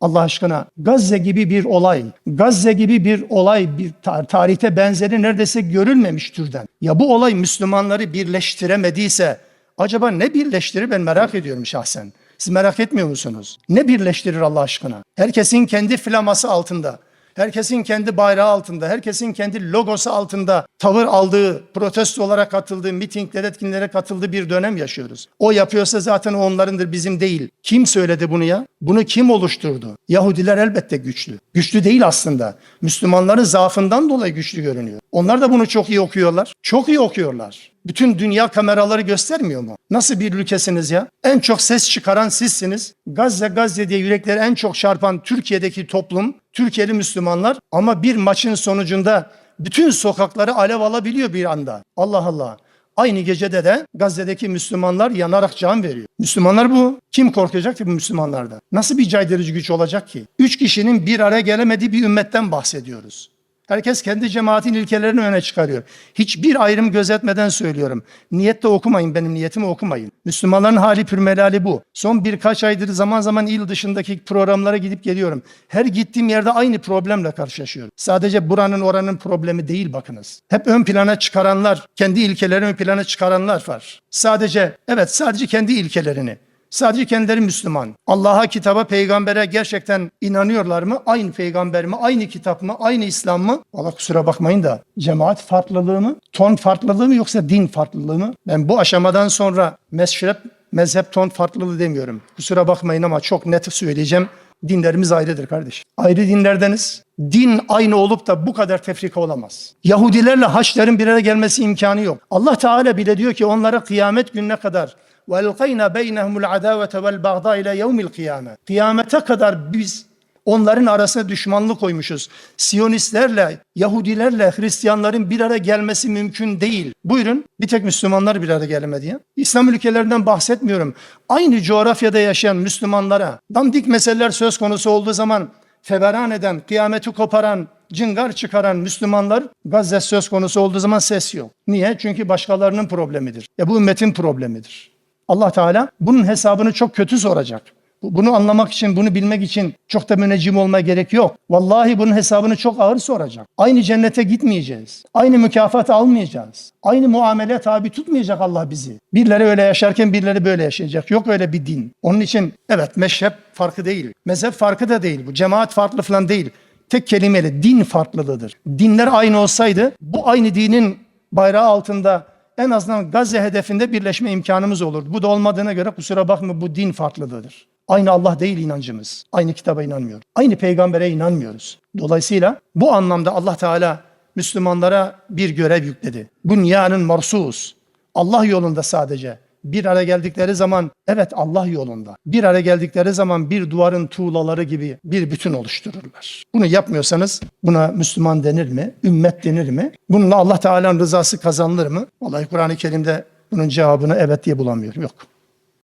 Allah aşkına Gazze gibi bir olay, Gazze gibi bir olay bir tar- tarihte benzeri neredeyse görülmemiş türden. Ya bu olay Müslümanları birleştiremediyse acaba ne birleştirir ben merak ediyorum şahsen. Siz merak etmiyor musunuz? Ne birleştirir Allah aşkına? Herkesin kendi flaması altında. Herkesin kendi bayrağı altında, herkesin kendi logosu altında tavır aldığı, protesto olarak katıldığı, mitinglere, etkinliklere katıldığı bir dönem yaşıyoruz. O yapıyorsa zaten o onlarındır, bizim değil. Kim söyledi bunu ya? Bunu kim oluşturdu? Yahudiler elbette güçlü. Güçlü değil aslında. Müslümanların zaafından dolayı güçlü görünüyor. Onlar da bunu çok iyi okuyorlar. Çok iyi okuyorlar. Bütün dünya kameraları göstermiyor mu? Nasıl bir ülkesiniz ya? En çok ses çıkaran sizsiniz. Gazze Gazze diye yürekleri en çok çarpan Türkiye'deki toplum, Türkiye'li Müslümanlar ama bir maçın sonucunda bütün sokakları alev alabiliyor bir anda. Allah Allah. Aynı gecede de Gazze'deki Müslümanlar yanarak can veriyor. Müslümanlar bu. Kim korkacak ki bu Müslümanlardan? Nasıl bir caydırıcı güç olacak ki? Üç kişinin bir araya gelemediği bir ümmetten bahsediyoruz. Herkes kendi cemaatin ilkelerini öne çıkarıyor. Hiçbir ayrım gözetmeden söylüyorum. Niyette okumayın, benim niyetimi okumayın. Müslümanların hali pürmelali bu. Son birkaç aydır zaman zaman il dışındaki programlara gidip geliyorum. Her gittiğim yerde aynı problemle karşılaşıyorum. Sadece buranın oranın problemi değil bakınız. Hep ön plana çıkaranlar, kendi ilkelerini ön plana çıkaranlar var. Sadece, evet sadece kendi ilkelerini. Sadece kendileri Müslüman. Allah'a, kitaba, peygambere gerçekten inanıyorlar mı? Aynı peygamber mi? Aynı kitap mı? Aynı İslam mı? Valla kusura bakmayın da cemaat farklılığı mı? Ton farklılığı mı yoksa din farklılığı mı? Ben bu aşamadan sonra mezhep, mezhep ton farklılığı demiyorum. Kusura bakmayın ama çok net söyleyeceğim. Dinlerimiz ayrıdır kardeş. Ayrı dinlerdeniz. Din aynı olup da bu kadar tefrika olamaz. Yahudilerle Haçların bir araya gelmesi imkanı yok. Allah Teala bile diyor ki onlara kıyamet gününe kadar وَاَلْقَيْنَا بَيْنَهُمُ الْعَدَاوَةَ وَالْبَغْضَى اِلَى يَوْمِ الْقِيَامَةِ Kıyamete kadar biz onların arasına düşmanlık koymuşuz. Siyonistlerle, Yahudilerle Hristiyanların bir araya gelmesi mümkün değil. Buyurun bir tek Müslümanlar bir araya gelemedi ya. İslam ülkelerinden bahsetmiyorum. Aynı coğrafyada yaşayan Müslümanlara dandik meseleler söz konusu olduğu zaman feveran eden, kıyameti koparan, cıngar çıkaran Müslümanlar Gazze söz konusu olduğu zaman ses yok. Niye? Çünkü başkalarının problemidir. Ya bu ümmetin problemidir. Allah Teala bunun hesabını çok kötü soracak. Bu- Bunu anlamak için, bunu bilmek için çok da müneccim olmaya gerek yok. Vallahi bunun hesabını çok ağır soracak. Aynı cennete gitmeyeceğiz. Aynı mükafat almayacağız. Aynı muamele tabi tutmayacak Allah bizi. Birileri öyle yaşarken birileri böyle yaşayacak. Yok öyle bir din. Onun için evet meşrep farkı değil. Mezhep farkı da değil. Bu cemaat farklı falan değil. Tek kelimeyle din farklılığıdır. Dinler aynı olsaydı bu aynı dinin bayrağı altında en azından Gazze hedefinde birleşme imkanımız olurdu. Bu da olmadığına göre kusura bakma bu din farklılığıdır. Aynı Allah değil inancımız. Aynı kitaba inanmıyoruz. Aynı peygambere inanmıyoruz. Dolayısıyla bu anlamda Allah Teala Müslümanlara bir görev yükledi. Bunyanın marsus. Allah yolunda sadece. Bir araya geldikleri zaman evet Allah yolunda. Bir araya geldikleri zaman bir duvarın tuğlaları gibi bir bütün oluştururlar. Bunu yapmıyorsanız buna Müslüman denir mi? Ümmet denir mi? Bununla Allah Teala'nın rızası kazanılır mı? Vallahi Kur'an-ı Kerim'de bunun cevabını evet diye bulamıyorum. Yok.